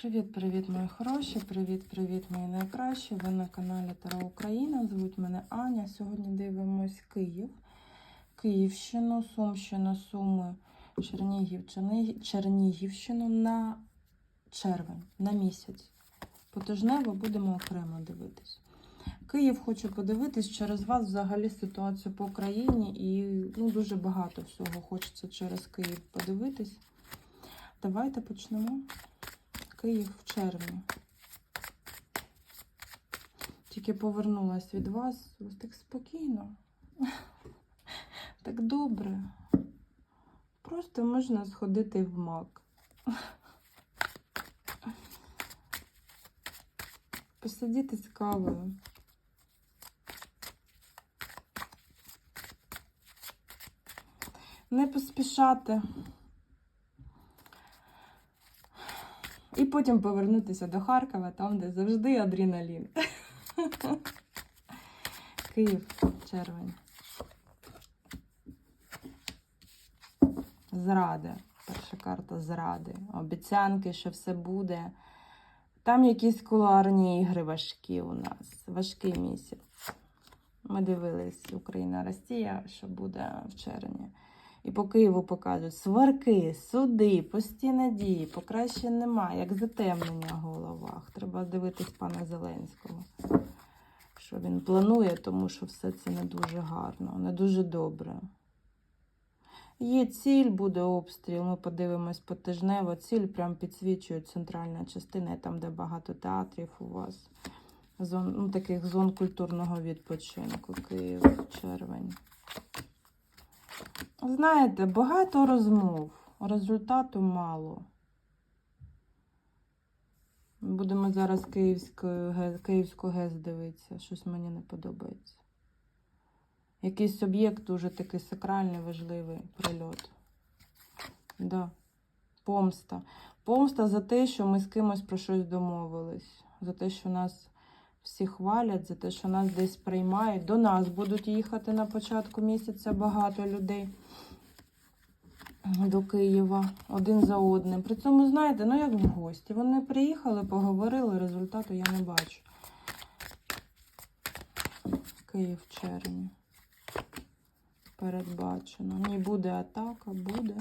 Привіт-привіт, мої хороші! Привіт-привіт, мої найкращі! Ви на каналі Таро Україна. Звуть мене Аня. Сьогодні дивимось Київ, Київщину, Сумщину, Суми, Чернігів, Чернігівщину на червень, на місяць. Потижнево будемо окремо дивитись. Київ хочу подивитись через вас взагалі ситуацію по країні і ну, дуже багато всього хочеться через Київ подивитись. Давайте почнемо. Київ в червні. Тільки повернулась від вас. Ось так спокійно. Так добре. Просто можна сходити в мак. Посидіти з кавою. Не поспішати. І потім повернутися до Харкова, там, де завжди адреналін. Київ, червень. Зради. Перша карта зради. Обіцянки, що все буде. Там якісь кулуарні ігри важкі у нас. Важкий місяць. Ми дивились Україна, Росія, що буде в червні. І по Києву показують сварки, суди, постійні дії, покращень немає, як затемнення в головах. Треба дивитись пана Зеленського, що він планує, тому що все це не дуже гарно, не дуже добре. Є ціль, буде обстріл. Ми подивимось потижнево. Ціль прям підсвічує центральна частина, там, де багато театрів у вас. Зон, ну, таких зон культурного відпочинку. Київ, червень. Знаєте, багато розмов, результату мало. Будемо зараз Київську, ге- Київську ГЕС дивитися, щось мені не подобається. Якийсь об'єкт дуже такий сакральний, важливий прильот. Да. Помста. Помста за те, що ми з кимось про щось домовились. За те, що нас всі хвалять, за те, що нас десь приймають. До нас будуть їхати на початку місяця багато людей до Києва один за одним. При цьому, знаєте, ну як в гості. Вони приїхали, поговорили, результату я не бачу. Київ в червні. Передбачено. Ні, буде атака, буде.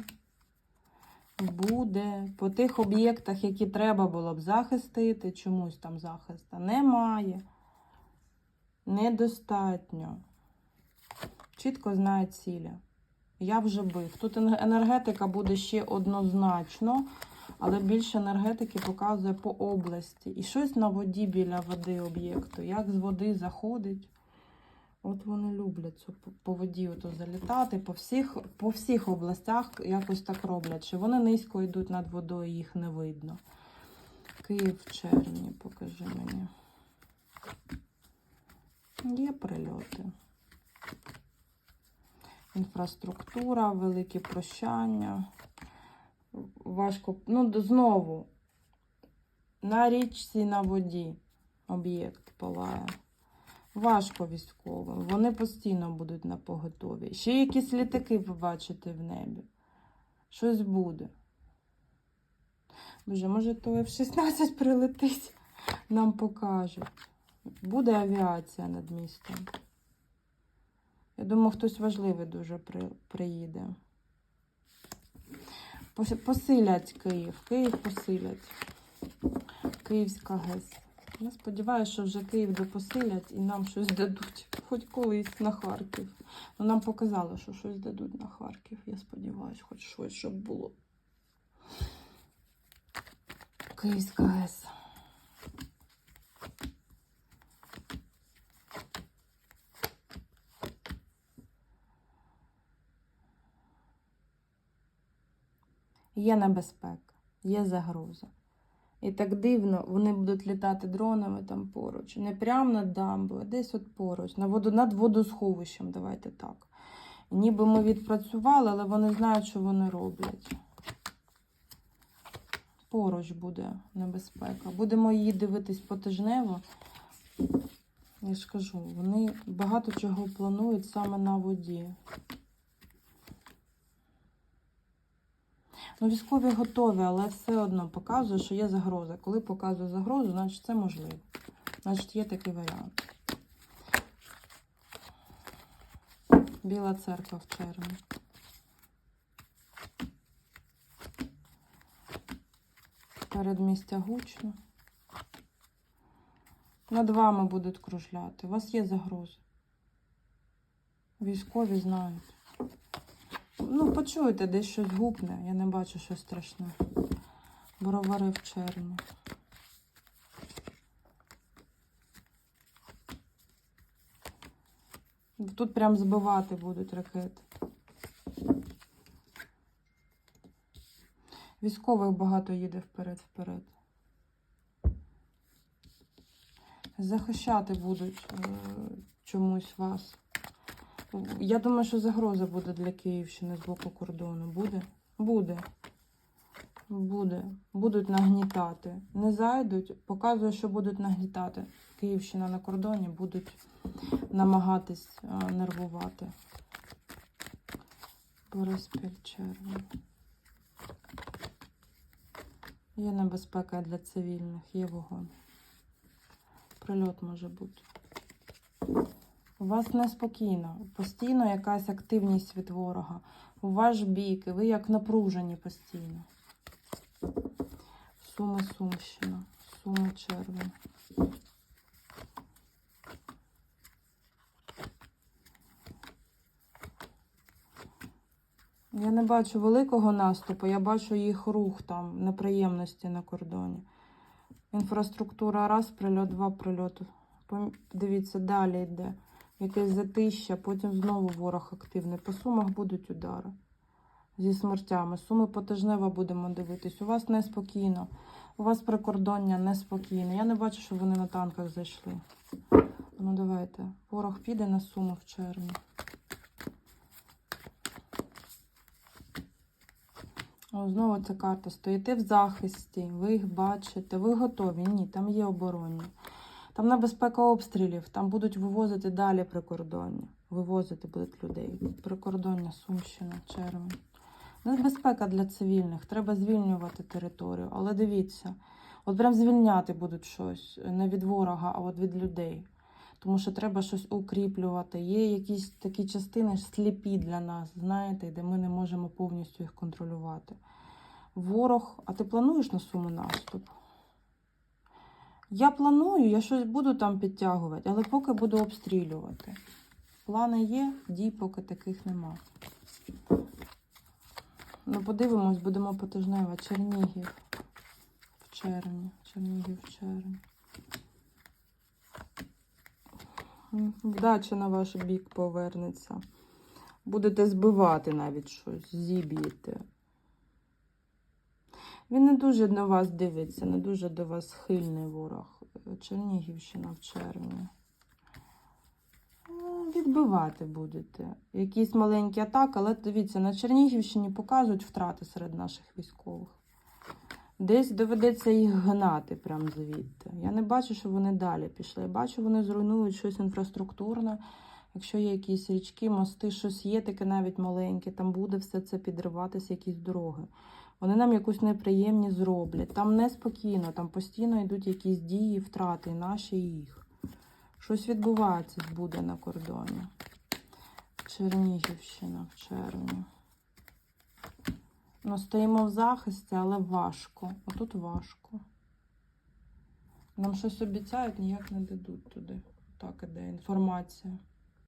Буде. По тих об'єктах, які треба було б захистити, чомусь там захисту немає. Недостатньо. Чітко знає цілі. Я вже бив. Тут енергетика буде ще однозначно, але більше енергетики показує по області. І щось на воді біля води об'єкту. Як з води заходить. От вони люблять по- воді ото залітати. По всіх, по всіх областях якось так роблять. Що вони низько йдуть над водою, їх не видно. Київ в червні, покажи мені. Є прильоти. Інфраструктура, великі прощання. Важко. Ну, знову. На річці на воді об'єкт палає. Важко військовим. Вони постійно будуть на поготові. Ще якісь літаки побачите в небі. Щось буде. Боже, може, то F-16 прилетить, нам покажуть. Буде авіація над містом. Я думаю, хтось важливий дуже при, приїде. Посилять Київ. Київ посилять. Київська ГЕС. Я сподіваюся, що вже Київ допосилять і нам щось дадуть. Хоч колись на Харків. Ну, нам показали, що щось дадуть на Харків. Я сподіваюся, хоч щось, щоб було. Київська ГЕС. Є небезпека, є загроза. І так дивно, вони будуть літати дронами там поруч. Не прямо над дамбою, а десь от поруч, на воду, над водосховищем, давайте так. Ніби ми відпрацювали, але вони знають, що вони роблять. Поруч буде небезпека. Будемо її дивитись потижнево. Я ж кажу, вони багато чого планують саме на воді. Ну, військові готові, але все одно показує, що є загроза. Коли показує загрозу, значить це можливо. Значить, є такий варіант. Біла церква в червні. Передмістя гучно. Над вами будуть кружляти. У вас є загрози. Військові знають. Ну, почуєте, десь щось гупне. Я не бачу щось страшне. Бровари в червні. Тут прям збивати будуть ракети. Військових багато їде вперед-вперед. Захищати будуть е, чомусь вас. Я думаю, що загроза буде для Київщини з боку кордону. Буде? Буде. Буде. Будуть нагнітати. Не зайдуть, показує, що будуть нагнітати. Київщина на кордоні будуть намагатись а, нервувати. Бориспіль червень. Є небезпека для цивільних, є вогонь. Прильот може бути. У вас неспокійно, постійно якась активність від ворога. У ваш бік, і ви як напружені постійно. Суми Сумщина, Суми червень. Я не бачу великого наступу, я бачу їх рух там, неприємності на кордоні. Інфраструктура раз, прильот, два прильоти. Дивіться, далі йде. Якесь затища, потім знову ворог активний. По сумах будуть удари зі смертями. Суми потижнево будемо дивитись. У вас неспокійно. У вас прикордоння неспокійне. Я не бачу, що вони на танках зайшли. Ну давайте. Ворог піде на суми в червні. О, знову ця карта. Стоїте в захисті, ви їх бачите, ви готові. Ні, там є оборонні. Там небезпека обстрілів, там будуть вивозити далі прикордоння. Вивозити будуть людей. Прикордоння, Сумщина, червень. Небезпека для цивільних. Треба звільнювати територію. Але дивіться, от прям звільняти будуть щось не від ворога, а от від людей. Тому що треба щось укріплювати. Є якісь такі частини сліпі для нас, знаєте, де ми не можемо повністю їх контролювати. Ворог, а ти плануєш на суму наступ? Я планую, я щось буду там підтягувати, але поки буду обстрілювати. Плани є, дій поки таких нема. Ну, подивимось, будемо потижнево. Чернігів в червні. Чернігів в червні. Вдача на ваш бік повернеться. Будете збивати навіть щось, зіб'єте. Він не дуже на вас дивиться, не дуже до вас схильний ворог. Чернігівщина в червні. Ну, Відбивати будете. Якісь маленькі атаки, але дивіться, на Чернігівщині показують втрати серед наших військових. Десь доведеться їх гнати прямо звідти. Я не бачу, що вони далі пішли. Я бачу, вони зруйнують щось інфраструктурне. Якщо є якісь річки, мости, щось є таке навіть маленьке, там буде все це підриватися, якісь дороги. Вони нам якусь неприємність зроблять. Там неспокійно, там постійно йдуть якісь дії, втрати, наші і їх. Щось відбувається буде на кордоні. Чернігівщина в червні. Ну, стоїмо в захисті, але важко. Отут важко. Нам щось обіцяють, ніяк не дадуть туди. Так іде інформація.